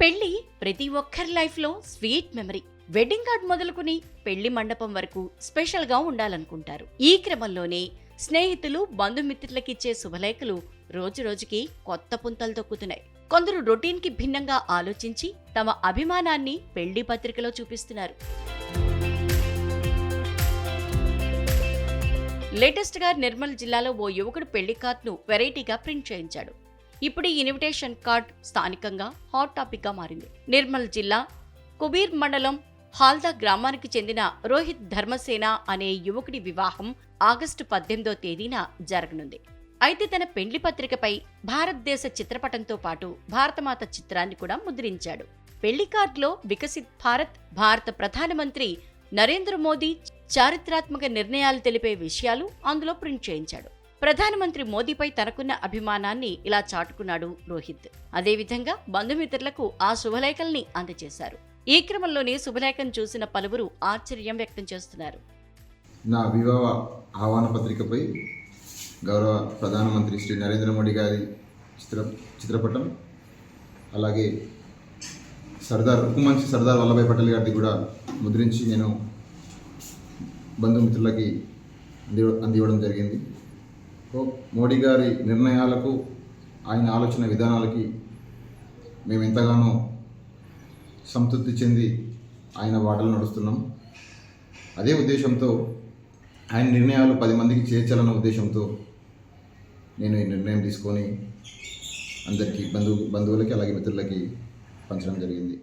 పెళ్ళి ప్రతి ఒక్కరి లైఫ్లో స్వీట్ మెమరీ. వెడ్డింగ్ కార్డ్ మొదలుకుని పెళ్ళి మండపం వరకు స్పెషల్గా ఉండాలనుకుంటారు. ఈ క్రమంలోనే స్నేహితులు బంధుమిత్రులకిచ్చే శుభలేఖలు రోజు రోజుకి కొత్త పుంతలు తొక్కుతున్నాయి. కొందరు రొటీన్కి భిన్నంగా ఆలోచించి తమ అభిమానాన్ని పెళ్ళి పత్రికలో చూపిస్తున్నారు. లేటెస్ట్గా నిర్మల్ జిల్లాలో ఓ యువకుడు పెళ్ళి కార్డ్ను వెరైటీగా ప్రింట్ చేయించాడు. ఇప్పుడు ఈ ఇన్విటేషన్ కార్డ్ స్థానికంగా హాట్ టాపిక్గా మారింది. నిర్మల్ జిల్లా కుబీర్ మండలం హాల్దా గ్రామానికి చెందిన రోహిత్ ధర్మసేన అనే యువకుడి వివాహం ఆగస్టు పద్దెనిమిదో తేదీన జరగనుంది. అయితే తన పెండ్లి పత్రికపై భారతదేశ చిత్రపటంతో పాటు భారతమాత చిత్రాన్ని కూడా ముద్రించాడు. పెళ్ళి కార్డులో వికసిత్ భారత్ భారత ప్రధానమంత్రి నరేంద్ర మోదీ చారిత్రాత్మక నిర్ణయాలు తెలిపే విషయాలు అందులో ప్రింట్ చేయించాడు. ప్రధానమంత్రి మోదీపై తనకున్న అభిమానాన్ని ఇలా చాటుకున్నాడు రోహిత్. అదేవిధంగా బంధుమిత్రులకు ఆ శుభలేఖల్ని అందజేశారు. ఈ క్రమంలోనే శుభలేఖను చూసిన పలువురు ఆశ్చర్యం వ్యక్తం చేస్తున్నారు. నా వివాహ ఆహ్వాన పత్రికపై గౌరవ ప్రధానమంత్రి శ్రీ నరేంద్ర మోడీ గారి చిత్ర చిత్రపటం అలాగే సర్దార్ ఉక్కుమంచి సర్దార్ వల్లభాయ్ పటేల్ గారిది కూడా ముద్రించి నేను బంధుమిత్రులకి అంది అందివ్వడం జరిగింది. మోడీ గారి నిర్ణయాలకు ఆయన ఆలోచన విధానాలకి మేము ఎంతగానో సంతృప్తి చెంది ఆయన వాటలు నడుస్తున్నాం. అదే ఉద్దేశంతో ఆయన నిర్ణయాలు పది మందికి చేర్చాలన్న ఉద్దేశంతో నేను ఈ నిర్ణయం తీసుకొని అందరికీ బంధువు బంధువులకి అలాగే మిత్రులకి పంచడం జరిగింది.